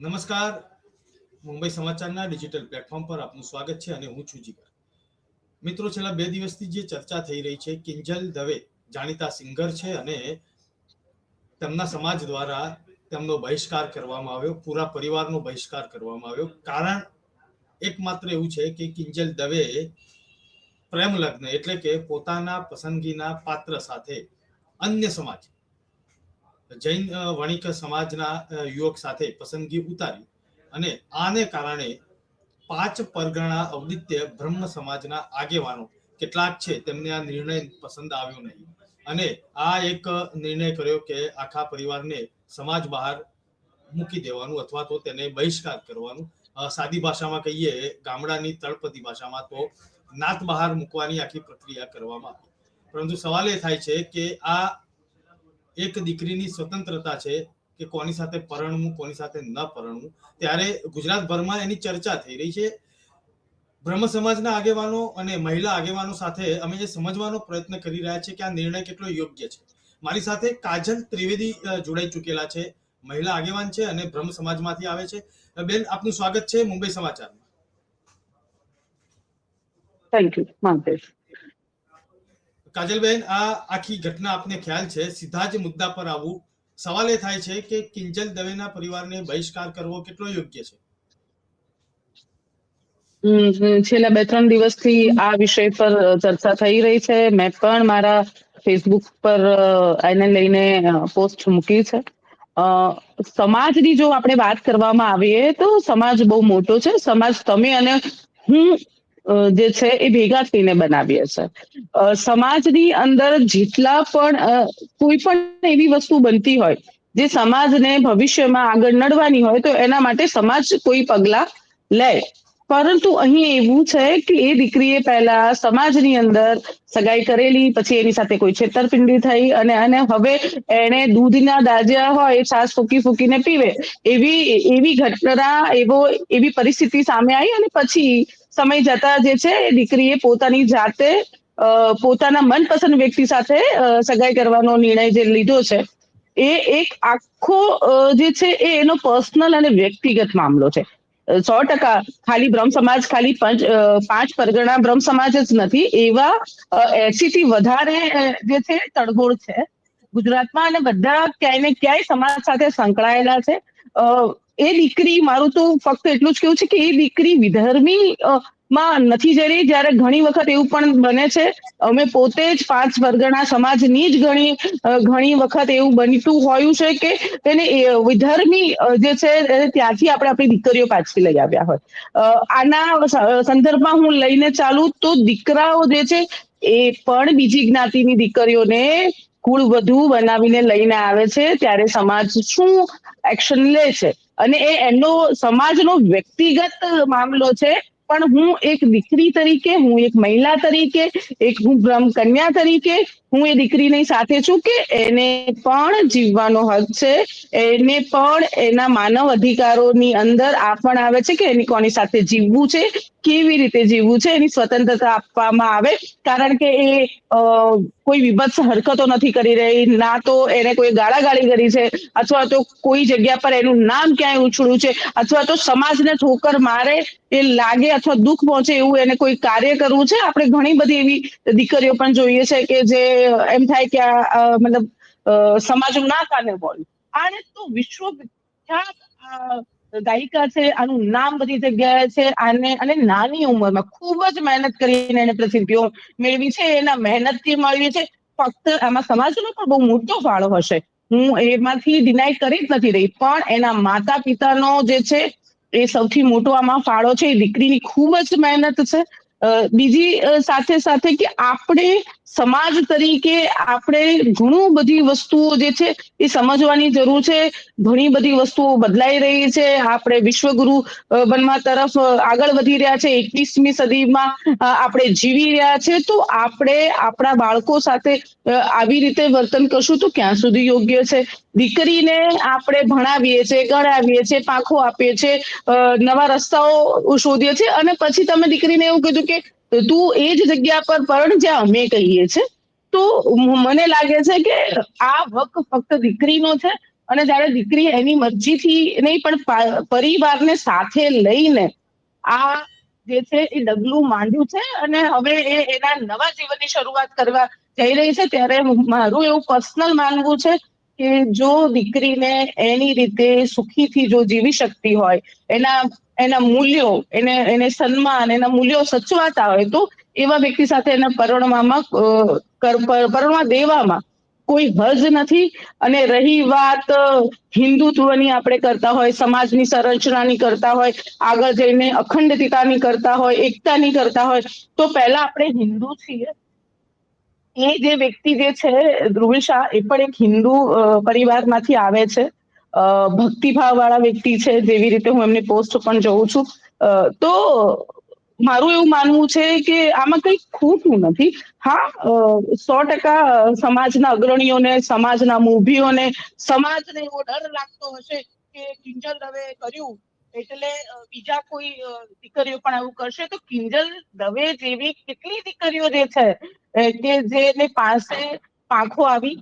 નમસ્કાર. મુંબઈ સમાચારના digital platform પર આપનું સ્વાગત છે અને હું છું જીગર. મિત્રો, છેલ્લા બે દિવસથી જે ચર્ચા થઈ રહી છે, કિંજલ દવે જાણીતા સિંગર છે અને તેમના સમાજ દ્વારા તેમનો બહિષ્કાર કરવામાં આવ્યો, પૂરા પરિવારનો બહિષ્કાર કરવામાં આવ્યો. કારણ એકમાત્ર એવું છે કે કિંજલ દવે પ્રેમ લગ્ન એટલે કે પોતાના પસંદગીના પાત્ર સાથે અન્ય સમાજ જૈન વણિક સમાજના યુવક સાથે પસંદગી ઉતારી અને આને કારણે પાંચ પરગણા અવદિત્ય બ્રહ્મ સમાજના આગેવાનો કેટલાક છે તેમને આ નિર્ણય પસંદ આવ્યો નહીં. અને આ એક નિર્ણય કર્યો કે આખા પરિવારને સમાજ બહાર મૂકી દેવાનું અથવા તો તેને બહિષ્કાર કરવાનું. સાદી ભાષામાં કહીએ, ગામડાની તળપદી ભાષામાં તો નાત બહાર મૂકવાની આખી પ્રક્રિયા કરવામાં આવી. પરંતુ સવાલ એ થાય છે કે આ એક દીકરીની સ્વતંત્રતા છે કે કોની સાથે પરણવું, કોની સાથે ન પરણવું. ત્યારે ગુજરાતભરમાં એની ચર્ચા થઈ રહી છે. બ્રહ્મ સમાજના આગેવાનો અને મહિલા આગેવાનો સાથે અમે જે સમજવાનો પ્રયત્ન કરી રહ્યા છીએ કે આ નિર્ણય કેટલો યોગ્ય છે. મારી સાથે કાજલ ત્રિવેદી જોડાઈ ચૂકેલા છે. મહિલા આગેવાન છે અને બ્રહ્મ સમાજમાંથી આવે છે. બેન, આપનું સ્વાગત છે મુંબઈ સમાચારમાં. થેન્ક યુ કાજલબેન આ આખી ઘટના આપને ખ્યાલ છે. સીધા જ મુદ્દા પર આવું સવાલ એ થાય છે કે કિંજલ દવેના પરિવારને બહિષ્કાર કરવો કેટલો યોગ્ય છે? છેલ્લા બે, ત્રણ દિવસથી આ વિષય પર ચર્ચા થઈ રહી છે. મેં પણ મારા ફેસબુક પર એને લઈને પોસ્ટ મૂકી છે. સમાજની જો આપણે વાત કરવામાં આવીએ તો સમાજ બહુ મોટો છે. સમાજ તમે અને હું જે છે એ ભેગા થઈને બનાવીએ છે. અ, સમાજની અંદર જેટલા પણ કોઈ પણ એવી વસ્તુ બનતી હોય જે સમાજને ભવિષ્યમાં આગળ નડવાની હોય તો એના માટે સમાજ કોઈ પગલા લે. પરંતુ અહીં એવું છે કે એ દીકરીએ પહેલા સમાજની અંદર સગાઈ કરેલી પછી એની સાથે કોઈ છેતરપિંડી થઈ અને અને હવે એને દૂધના દાજ્યા હોય છાશ ફૂકી ફૂકીને પીવે. એવી એવી ઘટના એવો એવી પરિસ્થિતિ સામે આવી અને પછી સમય જતા જે છે દીકરીએ પોતાની જાતે પોતાના મનપસંદ વ્યક્તિ સાથે સગાઈ કરવાનો નિર્ણય જે લીધો છે, એ એક આખો જે છે, એ એનો પર્સનલ અને વ્યક્તિગત મામલો છે. સો ટકા ખાલી બ્રહ્મ સમાજ, ખાલી પાંચ પાંચ પરગણા બ્રહ્મ સમાજ જ નથી, એવા એસી થી વધારે જે છે તળગોળ છે. ગુજરાતમાં અને બધા ક્યાંય ને ક્યાંય સમાજ સાથે સંકળાયેલા છે. એ દીકરી મારું તો ફક્ત એટલું જ કેવું છે કે એ દીકરી વિધર્મી માં નથી જઈ રહી જ્યારે ઘણી વખત એવું પણ બને છે, અમે પોતે જ પાંચ વર્ગના સમાજની જ ઘણી ઘણી વખત એવું બનતું હોયું છે કે તેને વિધર્મી જે છે ત્યાંથી આપણે આપણી દીકરીઓ પાછી લઈ આવ્યા હોય. આના સંદર્ભમાં હું લઈને ચાલું તો દીકરાઓ જે છે એ પણ બીજી જ્ઞાતિની દીકરીઓને કુળ વધુ બનાવીને લઈને આવે છે. ત્યારે સમાજ શું એક્શન લે છે? અને એ એમનો સમાજનો વ્યક્તિગત મામલો છે, પણ હું એક દીકરી તરીકે, હું એક મહિલા તરીકે, એક હું બ્રહ્મ કન્યા તરીકે, હું એ દીકરીની સાથે છું કે એને પણ જીવવાનો હક છે, એને પણ એના માનવ અધિકારોની અંદર આ પણ આવે છે કે એની કોની સાથે જીવવું છે કેવી રીતે જીવવું છે એની સ્વતંત્રતા આપવામાં આવે? કારણ કે એ કોઈ વિભત્સ હરકતો નથી કરી રહી, ના તો એને કોઈ ગાળાગાળી કરી છે, અથવા તો કોઈ જગ્યા પર એનું નામ ક્યાંય ઉછળ્યું છે, અથવા તો સમાજને ઠોકર મારે એ લાગે અથવા દુઃખ પહોંચે એવું એને કોઈ કાર્ય કરવું છે? આપણે ઘણી બધી એવી દીકરીઓ પણ જોઈએ છે કે જે, એમ થાય કે આ મતલબ સમાજનું ના કાને બોલ. આને તો વિશ્વ વિખ્યાત આ ગાયિકા છે, આનું નામ બધી જગ્યાએ છે, આને અને નાની ઉંમરમાં ખૂબ જ મહેનત કરીને એને પ્રસિદ્ધિઓ મેળવી છે, એના મહેનતથી મળવી છે. ફક્ત આમાં સમાજનો પણ બહુ મોટો ફાળો હશે. હું એમાંથી ડિનાય કરી જ નથી રહી, પણ એના માતા પિતાનો જે છે, એ સૌથી મોટો આમાં ફાળો છે. એ દીકરીની ખૂબ જ મહેનત છે. બીજી સાથે સાથે કે આપણે સમાજ તરીકે આપણે ઘણું બધી વસ્તુઓ જે છે એ સમજવાની જરૂર છે. ઘણી બધી વસ્તુઓ બદલાઈ રહી છે. આપણે વિશ્વગુરુ બનવા તરફ આગળ વધી રહ્યા છે. એકવીસમી સદીમાં આપણે જીવી રહ્યા છે. તો આપણે આપણા બાળકો સાથે આવી રીતે વર્તન કરશું તો ક્યાં સુધી યોગ્ય છે? દીકરીને આપણે ભણાવીએ છીએ, ગણાવીએ છીએ, પાંખો આપીએ છીએ નવા રસ્તાઓ શોધીએ છીએ અને પછી તમે દીકરીને એવું કીધું કે તું એ જ જગ્યા પર પરણ જ્યાં અમે કહીએ છીએ તો મને લાગે છે કે આ હક ફક્ત દીકરીનો છે અને જ્યારે દીકરી એની મરજીથી નહીં, પણ પરિવારને સાથે લઈને આ જે છે એ ડગલું માંડ્યું છે અને હવે એ એના નવા જીવનની શરૂઆત કરવા જઈ રહી છે, ત્યારે મારું એવું પર્સનલ માનવું છે કે જો દીકરીને એની રીતે સુખીથી જો જીવી શકતી હોય, એના એના મૂલ્યો, એને એને સન્માન, એના મૂલ્યો સચવાતા હોય તો એવા વ્યક્તિ સાથે એને પરણવામાં પરણવા દેવામાં કોઈ હજ નથી. અને રહી વાત હિન્દુત્વની આપણે કરતા હોય, સમાજની સંરચનાની કરતા હોય, આગળ જઈને અખંડિતતાની કરતા હોય, એકતાની કરતા હોય, તો પહેલા આપણે હિન્દુ છીએ. એ જે વ્યક્તિ જે છે, ધ્રુવી શાહ, એ પણ એક હિન્દુ પરિવારમાંથી આવે છે. ભક્તિભાવ વાળા વ્યક્તિ છે જેવી રીતે હું એમની પોસ્ટ પણ જોઉં છું. તો મારું એવું માનવું છે કે આમાં કંઈ ખોટું નથી. હા સો ટકા સમાજના અગ્રણીઓને, સમાજના મૂભીઓને સમાજને એવો ડર લાગતો હશે કે કિંજલ દવે કર્યું એટલે બીજા કોઈ દીકરીઓ પણ એવું કરશે. તો કિંજલ દવે જેવી કેટલી દીકરીઓ જે છે કે જેને પાસે પાંખો આવી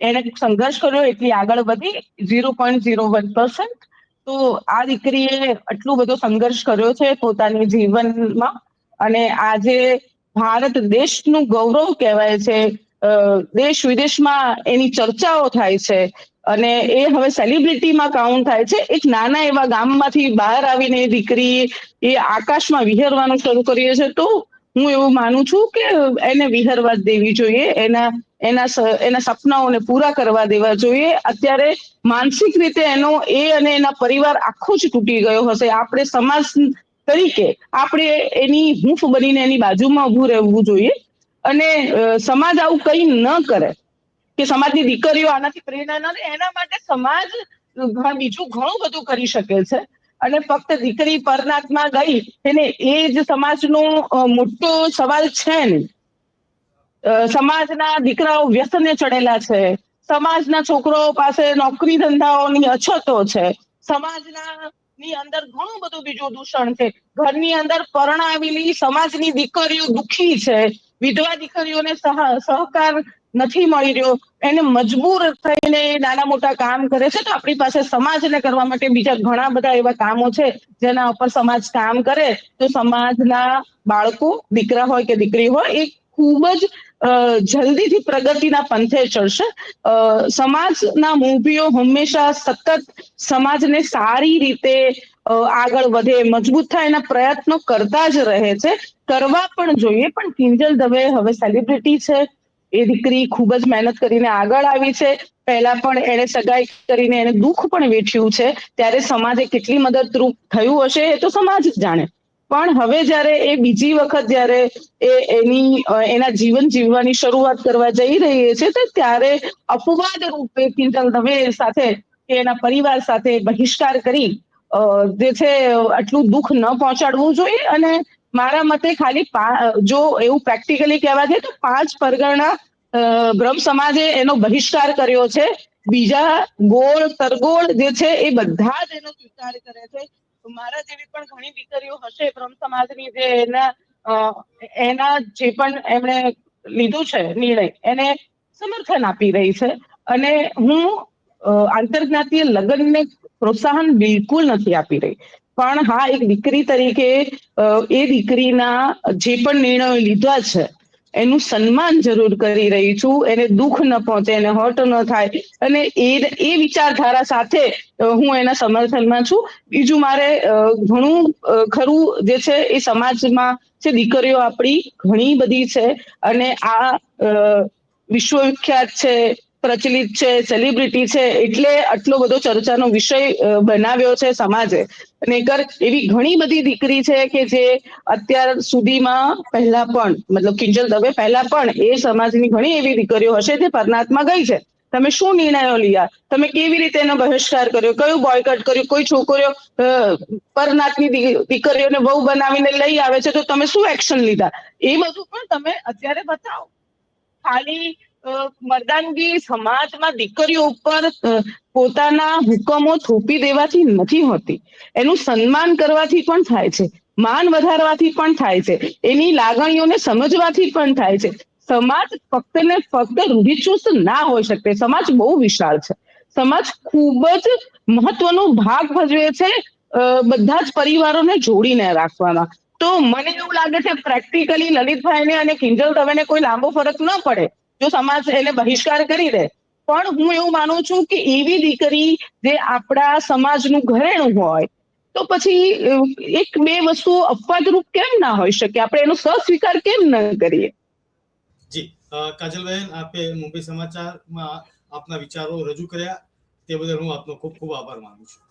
એને સંઘર્ષ કર્યો એટલી આગળ વધી zero point zero one percent તો આ દીકરીએ આટલું બધો સંઘર્ષ કર્યો છે પોતાની જીવનમાં. અને આજે ભારત દેશનું ગૌરવ કહેવાય છે. દેશ વિદેશમાં એની ચર્ચાઓ થાય છે. અને એ હવે સેલિબ્રિટીમાં કાઉન્ટ થાય છે. એક નાના એવા ગામમાંથી બહાર આવીને દીકરી એ આકાશમાં વિહરવાનું શરૂ કરીએ છે. તો હું એવું માનું છું કે એને વિહરવા દેવી જોઈએ, એના એના એના સપનાઓને પૂરા કરવા દેવા જોઈએ. અત્યારે માનસિક રીતે એનો એ અને એના પરિવાર આખો જ તૂટી ગયો હશે. આપણે સમાજ તરીકે આપણે એની હૂંફ બનીને એની બાજુમાં ઊભું રહેવું જોઈએ. અને સમાજ આવું કંઈ ન કરે. કે સમાજની દીકરીઓ આનાથી પ્રેરણા ન લે, એના માટે સમાજ બીજું ઘણું બધું કરી શકે છે. અને ફક્ત દીકરી પરનાથમાં ગઈ, એને એ જ સમાજનો મોટો સવાલ છે ને. સમાજના દીકરાઓ વ્યસને ચડેલા છે. સમાજના છોકરાઓ પાસે નોકરી ધંધાઓની અછતો છે. સમાજના ની અંદર ઘણું બધું બીજું દૂષણ છે. ઘરની અંદર પરણાવેલી સમાજની દીકરીઓ દુખી છે. વિધવા દીકરીઓને સહ- સહકાર નથી મળી રહ્યો. એને મજબૂર થઈને નાના મોટા કામ કરે છે તો આપણી પાસે સમાજને કરવા માટે બીજા ઘણા બધા એવા કામો છે જેના ઉપર સમાજ કામ કરે. તો સમાજના બાળકો, દીકરા હોય કે દીકરી હોય, એ ખૂબ જ જલ્દીથી પ્રગતિના પંથે ચડશે. સમાજના મૂવીઓ હંમેશા સતત સમાજને સારી રીતે આગળ વધે, મજબૂત થાય એના પ્રયત્નો કરતા જ રહે છે. કરવા પણ જોઈએ, પણ કિંજલ દવે હવે સેલિબ્રિટી છે. એ દીકરી ખૂબ જ મહેનત કરીને આગળ આવી છે. પહેલા પણ એને સગાઈ કરીને એને દુઃખ પણ વેઠ્યું છે. ત્યારે સમાજે કેટલી મદદરૂપ થયું હશે એ તો સમાજ જ જાણે. પણ હવે જ્યારે એ બીજી વખત જ્યારે એ એની એના જીવન જીવવાની શરૂઆત કરવા જઈ રહી છે, તો ત્યારે અપવાદ રૂપે કિંજલ દવે સાથે કે એના પરિવાર સાથે બહિષ્કાર કરી જે છે, આટલું દુઃખ ન પહોંચાડવું જોઈએ અને મારા મતે ખાલી જો એવું પ્રેક્ટિકલી કહેવા જાય તો પાંચ પરગણા બ્રહ્મ સમાજે એનો બહિષ્કાર કર્યો છે. બીજા ગોળ, તરગોળ જે છે એ બધા જ એનો સ્વીકાર કરે છે. મારા જેવી પણ ઘણી દીકરીઓ હશે બ્રહ્મ સમાજની જે એના એના જે પણ એમણે લીધું છે નિર્ણય, એને સમર્થન આપી રહી છે. અને હું આંતરજ્ઞાતીય લગ્નને પ્રોત્સાહન બિલકુલ નથી આપી રહી. પણ હા, એક દીકરી તરીકે એ દીકરીના જે પણ નિર્ણયો લીધા છે, એનું સન્માન જરૂર કરી રહી છું. એને દુઃખ ન પહોંચે, એને હર્ટ ન થાય. અને એ એ વિચારધારા સાથે હું એના સમર્થનમાં છું. બીજું મારે ઘણું ખરું જે છે, એ સમાજમાં જે દીકરીઓ આપણી ઘણી બધી છે. અને આ વિશ્વવિખ્યાત છે પ્રચલિત છે સેલિબ્રિટી છે, એટલે આટલો બધો ચર્ચાનો વિષય બનાવ્યો છે સમાજે. કર એવી ઘણી બધી દીકરી છે કે જે અત્યાર સુધીમાં પહેલા પણ, મતલબ કિંજલ દવે પહેલા પણ એ સમાજની ઘણી એવી દીકરીઓ હશે જે પરનાથમાં ગઈ છે. તમે શું નિર્ણયો લીધા તમે કેવી રીતે એનો બહિષ્કાર કર્યો? કયું બોયકટ કર્યું? કોઈ છોકરીઓ પરનાથની દીકરીઓને વહુ બનાવીને લઈ આવે છે, તો તમે શું એક્શન લીધા? એ બધું પણ તમે અત્યારે બતાવો. ખાલી મર્દાનગી સમાજમાં દીકરીઓ ઉપર પોતાના હુકમો થોપી દેવાથી નથી હોતી. એનું સન્માન કરવાથી પણ થાય છે. માન વધારવાથી પણ થાય છે. એની લાગણીઓને સમજવાથી પણ થાય છે. સમાજ ફક્ત ને ફક્ત રૂઢિચુસ્ત ના હોઈ શકે. સમાજ બહુ વિશાળ છે. સમાજ ખૂબ જ મહત્વનો ભાગ ભજવે છે બધા જ પરિવારોને જોડીને રાખવામાં તો મને એવું લાગે છે પ્રેક્ટિકલી લલિતભાઈને અને કિંજલ દવેને કોઈ લાંબો ફરક ન પડે. જો સમાજ એને બહિષ્કાર કરી દે પણ હું એવું માનું છું કે એવી દીકરી જે આપણા સમાજનું ઘરેણું હોય તો પછી એક બે વસ્તુ અપવાદરૂપ કેમ ના હોઈ શકે? આપણે એનો સસ્વીકાર કેમ ન કરીએ? જી અ, કાજલબેન આપે મુંબઈ સમાચારમાં આપના વિચારો રજૂ કર્યા તે બદલ હું આપનો ખૂબ ખૂબ આભાર માનું છું.